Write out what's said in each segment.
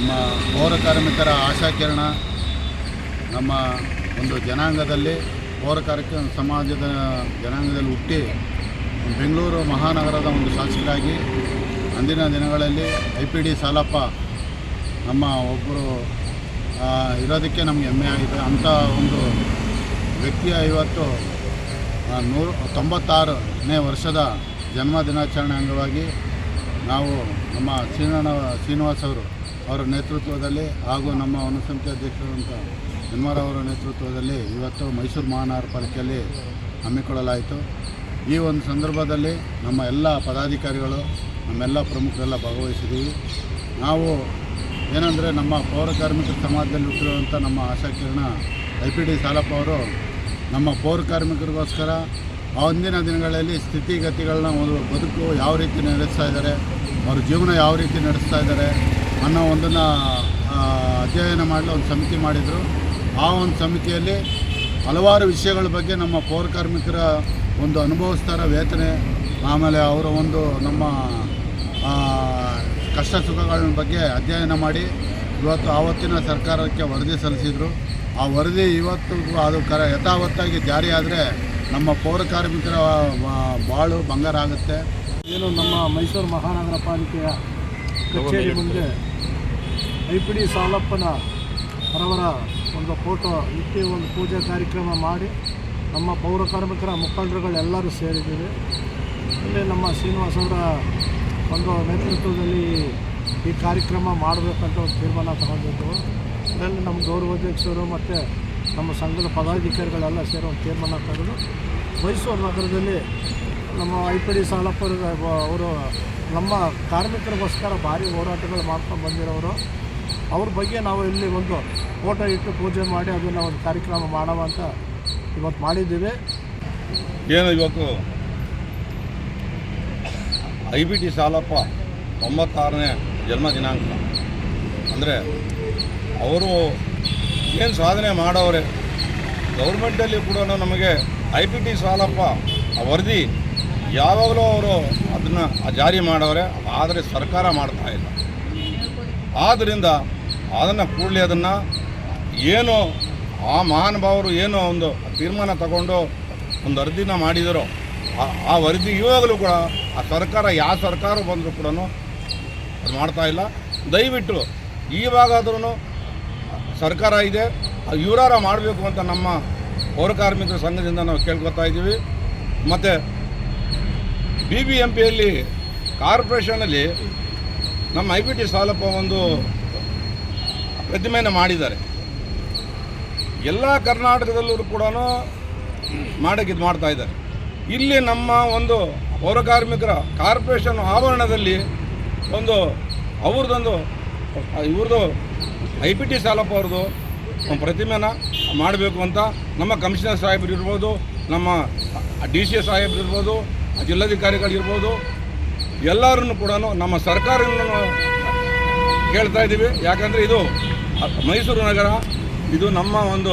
ನಮ್ಮ ಪೌರ ಕಾರ್ಮಿಕರ ಆಶಾಕಿರಣ ನಮ್ಮ ಒಂದು ಜನಾಂಗದಲ್ಲಿ ಪೌರ ಕಾರ್ಮಿಕ ಸಮಾಜದ ಜನಾಂಗದಲ್ಲಿ ಹುಟ್ಟಿ ಬೆಂಗಳೂರು ಮಹಾನಗರದ ಒಂದು ಶಾಸಕರಾಗಿ ಅಂದಿನ ದಿನಗಳಲ್ಲಿ ಐ ಪಿ ಡಿ ಸಾಲಪ್ಪ ನಮ್ಮ ಒಬ್ಬರು ಇರೋದಕ್ಕೆ ನಮಗೆ ಹೆಮ್ಮೆ ಆಗಿದೆ. ಅಂಥ ಒಂದು ವ್ಯಕ್ತಿಯ ಇವತ್ತು ನೂರು, ತೊಂಬತ್ತಾರನೇ ವರ್ಷದ ಜನ್ಮ ದಿನಾಚರಣೆ ಅಂಗವಾಗಿ ನಾವು ನಮ್ಮ ಶ್ರೀನ ಶ್ರೀನಿವಾಸ್ ಅವರು ಅವರ ನೇತೃತ್ವದಲ್ಲಿ ಹಾಗೂ ನಮ್ಮ ಅನುಸಮಿತಿ ಅಧ್ಯಕ್ಷರಾದಂಥ ಅವರ ನೇತೃತ್ವದಲ್ಲಿ ಇವತ್ತು ಮೈಸೂರು ಮಹಾನಗರ ಪಾಲಿಕೆಯಲ್ಲಿ ಹಮ್ಮಿಕೊಳ್ಳಲಾಯಿತು. ಈ ಒಂದು ಸಂದರ್ಭದಲ್ಲಿ ನಮ್ಮ ಎಲ್ಲ ಪದಾಧಿಕಾರಿಗಳು, ನಮ್ಮೆಲ್ಲ ಪ್ರಮುಖರೆಲ್ಲ ಭಾಗವಹಿಸಿದ್ದೀವಿ. ನಾವು ಏನಂದರೆ ನಮ್ಮ ಪೌರ ಕಾರ್ಮಿಕ ಸಮಾಜದಲ್ಲಿ ಹುಟ್ಟಿರುವಂಥ ನಮ್ಮ ಆಶಾಕಿರಣ ಐ ಪಿ ಡಿ ಸಾಲಪ್ಪ ಅವರು ನಮ್ಮ ಪೌರ ಕಾರ್ಮಿಕರಿಗೋಸ್ಕರ ಆ ಒಂದಿನ ದಿನಗಳಲ್ಲಿ ಸ್ಥಿತಿಗತಿಗಳನ್ನ ಒಂದು ಬದುಕು ಯಾವ ರೀತಿ ನಡೆಸ್ತಾ ಇದ್ದಾರೆ, ಅವ್ರ ಜೀವನ ಯಾವ ರೀತಿ ನಡೆಸ್ತಾ ಇದ್ದಾರೆ ಅನ್ನೋ ಒಂದನ್ನು ಅಧ್ಯಯನ ಮಾಡಲು ಒಂದು ಸಮಿತಿ ಮಾಡಿದರು. ಆ ಒಂದು ಸಮಿತಿಯಲ್ಲಿ ಹಲವಾರು ವಿಷಯಗಳ ಬಗ್ಗೆ ನಮ್ಮ ಪೌರ ಕಾರ್ಮಿಕರ ಒಂದು ಅನುಭವಿಸ್ತಾರ ವೇತನೆ, ಆಮೇಲೆ ಅವರ ಒಂದು ನಮ್ಮ ಕಷ್ಟ ಸುಖಗಳ ಬಗ್ಗೆ ಅಧ್ಯಯನ ಮಾಡಿ ಇವತ್ತು ಆವತ್ತಿನ ಸರ್ಕಾರಕ್ಕೆ ವರದಿ ಸಲ್ಲಿಸಿದರು. ಆ ವರದಿ ಇವತ್ತು ಅದು ಕರ, ಯಥಾವತ್ತಾಗಿ ಜಾರಿಯಾದರೆ ನಮ್ಮ ಪೌರ ಕಾರ್ಮಿಕರ ಬಾಳು ಬಂಗಾರ ಆಗುತ್ತೆ. ಏನು ನಮ್ಮ ಮೈಸೂರು ಮಹಾನಗರ ಪಾಲಿಕೆಯ ಕಚೇರಿ ಮುಂದೆ ಐ ಪಿ ಡಿ ಸಾಲಪ್ಪನ ಅವರವರ ಒಂದು ಫೋಟೋ ಇಟ್ಟು ಒಂದು ಪೂಜೆ ಕಾರ್ಯಕ್ರಮ ಮಾಡಿ ನಮ್ಮ ಪೌರ ಕಾರ್ಮಿಕರ ಮುಖಂಡರುಗಳೆಲ್ಲರೂ ಸೇರಿದ್ದೀವಿ. ಇಲ್ಲಿ ನಮ್ಮ ಶ್ರೀನಿವಾಸ್ ಅವರ ಒಂದು ನೇತೃತ್ವದಲ್ಲಿ ಈ ಕಾರ್ಯಕ್ರಮ ಮಾಡಬೇಕಂತ ಒಂದು ತೀರ್ಮಾನ ತಗೊಂಡಿದ್ದು ಇದರಲ್ಲಿ ನಮ್ಮ ಗೌರವಾಧ್ಯಕ್ಷರು ಮತ್ತು ನಮ್ಮ ಸಂಘದ ಪದಾಧಿಕಾರಿಗಳೆಲ್ಲ ಸೇರಿ ಒಂದು ತೀರ್ಮಾನ ತಗೊಂಡು ಮೈಸೂರು ನಗರದಲ್ಲಿ ನಮ್ಮ ಐ ಪಿ ಡಿ ಸಾಲಪ್ಪ ಅವರು ನಮ್ಮ ಕಾರ್ಮಿಕರಿಗೋಸ್ಕರ ಭಾರಿ ಹೋರಾಟಗಳು ಮಾಡ್ಕೊಂಡು ಬಂದಿರೋರು. ಅವ್ರ ಬಗ್ಗೆ ನಾವು ಇಲ್ಲಿ ಒಂದು ಫೋಟೋ ಇಟ್ಟು ಪೂಜೆ ಮಾಡಿ ಅದನ್ನು ಒಂದು ಕಾರ್ಯಕ್ರಮ ಮಾಡೋಣ ಅಂತ ಇವತ್ತು ಮಾಡಿದ್ದೀವಿ. ಏನು ಇವತ್ತು? ಐ ಬಿ ಟಿ ಸಾಲಪ್ಪ ತೊಂಬತ್ತಾರನೇ ಜನ್ಮ ದಿನಾಂಕ. ಅಂದರೆ ಅವರು ಏನು ಸಾಧನೆ ಮಾಡೋರೆ ಗೌರ್ಮೆಂಟಲ್ಲಿ ಕೂಡ ನಮಗೆ ಐ ಪಿ ಟಿ ಸಾಲಪ್ಪ ವರದಿ ಯಾವಾಗಲೂ ಅವರು ಅದನ್ನು ಜಾರಿ ಮಾಡೋರೆ ಆದರೆ ಸರ್ಕಾರ ಮಾಡ್ತಾ ಇಲ್ಲ. ಆದ್ದರಿಂದ ಅದನ್ನು ಕೂಡಲೇ ಅದನ್ನು ಏನು ಆ ಮಹಾನುಭಾವರು ಏನು ಒಂದು ತೀರ್ಮಾನ ತಗೊಂಡು ಒಂದು ವರದಿನ ಮಾಡಿದರೋ, ಆ- ಆ ವರದಿ ಇವಾಗಲೂ ಕೂಡ ಆ ಸರ್ಕಾರ ಯಾವ ಸರ್ಕಾರ ಬಂದರೂ ಕೂಡ ಅದು ಮಾಡ್ತಾ ಇಲ್ಲ. ದಯವಿಟ್ಟು ಈವಾಗಾದ್ರೂ ಸರ್ಕಾರ ಇದೆ ಇವರಾರ ಮಾಡಬೇಕು ಅಂತ ನಮ್ಮ ಪೌರ ಕಾರ್ಮಿಕರ ಸಂಘದಿಂದ ನಾವು ಕೇಳ್ಕೊತಾ ಇದ್ದೀವಿ. ಮತ್ತು ಬಿ ಬಿ ಎಂ ಪಿಯಲ್ಲಿ ಕಾರ್ಪೊರೇಷನಲ್ಲಿ ನಮ್ಮ ಐ ಪಿ ಟಿ ಸಾಲಪ್ಪ ಒಂದು ಪ್ರತಿಮೆಯನ್ನು ಮಾಡಿದ್ದಾರೆ. ಎಲ್ಲ ಕರ್ನಾಟಕದಲ್ಲೂ ಕೂಡ ಮಾಡೋಕ್ಕೆ ಇದು ಮಾಡ್ತಾ ಇದ್ದಾರೆ. ಇಲ್ಲಿ ನಮ್ಮ ಒಂದು ಪೌರ ಕಾರ್ಮಿಕರ ಕಾರ್ಪೊರೇಷನ್ ಆವರಣದಲ್ಲಿ ಒಂದು ಅವ್ರದ್ದೊಂದು, ಇವ್ರದ್ದು ಐ ಪಿ ಟಿ ಸಾಲಪ್ಪ ಅವ್ರದ್ದು ಪ್ರತಿಮೆನ ಮಾಡಬೇಕು ಅಂತ ನಮ್ಮ ಕಮಿಷನರ್ ಸಾಹೇಬರು ಇರ್ಬೋದು, ನಮ್ಮ ಡಿ ಸಿ ಸಾಹೇಬರು ಇರ್ಬೋದು ಜಿಲ್ಲಾಧಿಕಾರಿಗಳಿರ್ಬೋದು ಎಲ್ಲರನ್ನು ಕೂಡ ನಮ್ಮ ಸರ್ಕಾರವನ್ನು ಕೇಳ್ತಾ ಇದ್ದೀವಿ. ಯಾಕಂದರೆ ಇದು ಮೈಸೂರು ನಗರ, ಇದು ನಮ್ಮ ಒಂದು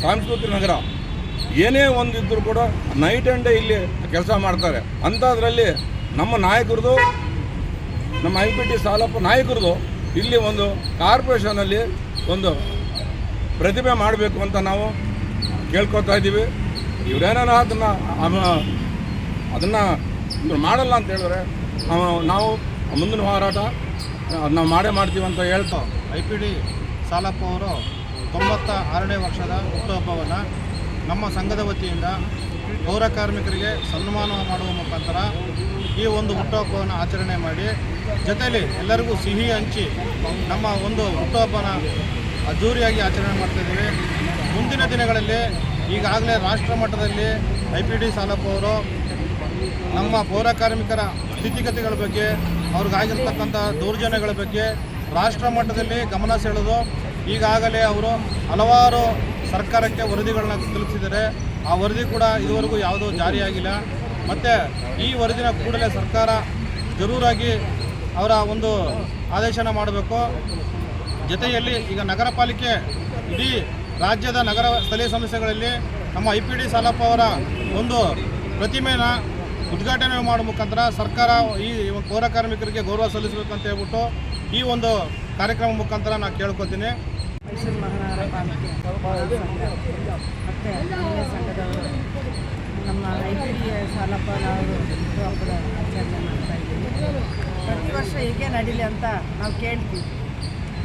ಸಾಂಸ್ಕೃತಿಕ ನಗರ. ಏನೇ ಒಂದು ಇದ್ದರೂ ಕೂಡ ನೈಟ್ ಆ್ಯಂಡ್ ಡೇ ಇಲ್ಲಿ ಕೆಲಸ ಮಾಡ್ತಾರೆ. ಅಂಥದ್ರಲ್ಲಿ ನಮ್ಮ ನಾಯಕರದು, ನಮ್ಮ ಐ ಪಿ ಟಿ ಸಾಲಪ್ಪ ನಾಯಕರದು ಇಲ್ಲಿ ಒಂದು ಕಾರ್ಪೊರೇಷನಲ್ಲಿ ಒಂದು ಪ್ರತಿಭೆ ಮಾಡಬೇಕು ಅಂತ ನಾವು ಕೇಳ್ಕೊತಾ ಇದ್ದೀವಿ. ಇವರೇನಾರ ಅದನ್ನು ಅದನ್ನು ಮಾಡಲ್ಲ ಅಂತ ಹೇಳಿದ್ರೆ ನಾವು- ನಾವು ಮುಂದಿನ ಹೋರಾಟ ನಾವು ಮಾಡೇ ಮಾಡ್ತೀವಿ ಅಂತ ಹೇಳ್ತಾ ಐ ಪಿ ಡಿ ಸಾಲಪ್ಪ ಅವರು ತೊಂಬತ್ತ ಆರನೇ ವರ್ಷದ ಹುಟ್ಟುಹಬ್ಬವನ್ನು ನಮ್ಮ ಸಂಘದ ವತಿಯಿಂದ ಪೌರ ಕಾರ್ಮಿಕರಿಗೆ ಸನ್ಮಾನ ಮಾಡುವ ಮುಖಾಂತರ ಈ ಒಂದು ಹುಟ್ಟುಹಬ್ಬವನ್ನು ಆಚರಣೆ ಮಾಡಿ ಜೊತೆಯಲ್ಲಿ ಎಲ್ಲರಿಗೂ ಸಿಹಿ ಹಂಚಿ ನಮ್ಮ ಒಂದು ಹುಟ್ಟುಹಬ್ಬನ ಅದ್ದೂರಿಯಾಗಿ ಆಚರಣೆ ಮಾಡ್ತಾಯಿದ್ದೀವಿ ಮುಂದಿನ ದಿನಗಳಲ್ಲಿ ಈಗಾಗಲೇ ರಾಷ್ಟ್ರ ಮಟ್ಟದಲ್ಲಿ ಐ ಪಿ ಡಿ ಸಾಲಪ್ಪ ಅವರು ನಮ್ಮ ಪೌರ ಕಾರ್ಮಿಕರ ಸ್ಥಿತಿಗತಿಗಳ ಬಗ್ಗೆ, ಅವ್ರಿಗಾಗಿರ್ತಕ್ಕಂಥ ದೌರ್ಜನ್ಯಗಳ ಬಗ್ಗೆ ರಾಷ್ಟ್ರ ಮಟ್ಟದಲ್ಲಿ ಗಮನ ಸೆಳೆದು ಈಗಾಗಲೇ ಅವರು ಹಲವಾರು ಸರ್ಕಾರಕ್ಕೆ ವರದಿಗಳನ್ನ ತಲುಪಿಸಿದ್ದಾರೆ. ಆ ವರದಿ ಕೂಡ ಇದುವರೆಗೂ ಯಾವುದೂ ಜಾರಿಯಾಗಿಲ್ಲ. ಮತ್ತು ಈ ವರದಿನ ಕೂಡಲೇ ಸರ್ಕಾರ ಜರೂರಾಗಿ ಅವರ ಒಂದು ಆದೇಶನ ಮಾಡಬೇಕು. ಜೊತೆಯಲ್ಲಿ ಈಗ ನಗರ ಪಾಲಿಕೆ ಇಡೀ ರಾಜ್ಯದ ನಗರ ಸ್ಥಳೀಯ ಸಮಸ್ಯೆಗಳಲ್ಲಿ ನಮ್ಮ ಐ ಪಿ ಡಿ ಸಾಲಪ್ಪ ಅವರ ಒಂದು ಪ್ರತಿಮೆನ ಉದ್ಘಾಟನೆ ಮಾಡುವ ಮುಖಾಂತರ ಸರ್ಕಾರ ಈ ಪೌರ ಕಾರ್ಮಿಕರಿಗೆ ಗೌರವ ಸಲ್ಲಿಸಬೇಕಂತ ಹೇಳ್ಬಿಟ್ಟು ಈ ಒಂದು ಕಾರ್ಯಕ್ರಮ ಮುಖಾಂತರ ನಾನು ಕೇಳ್ಕೊತೀನಿ. ಮತ್ತು ನಮ್ಮ ಲೈಬ್ರರಿಯ ಸಾಲಪ್ಪ ನಾವು ಪ್ರತಿ ವರ್ಷ ಹೀಗೆ ನಡೀಲಿ ಅಂತ ನಾವು ಕೇಳ್ತೀವಿ.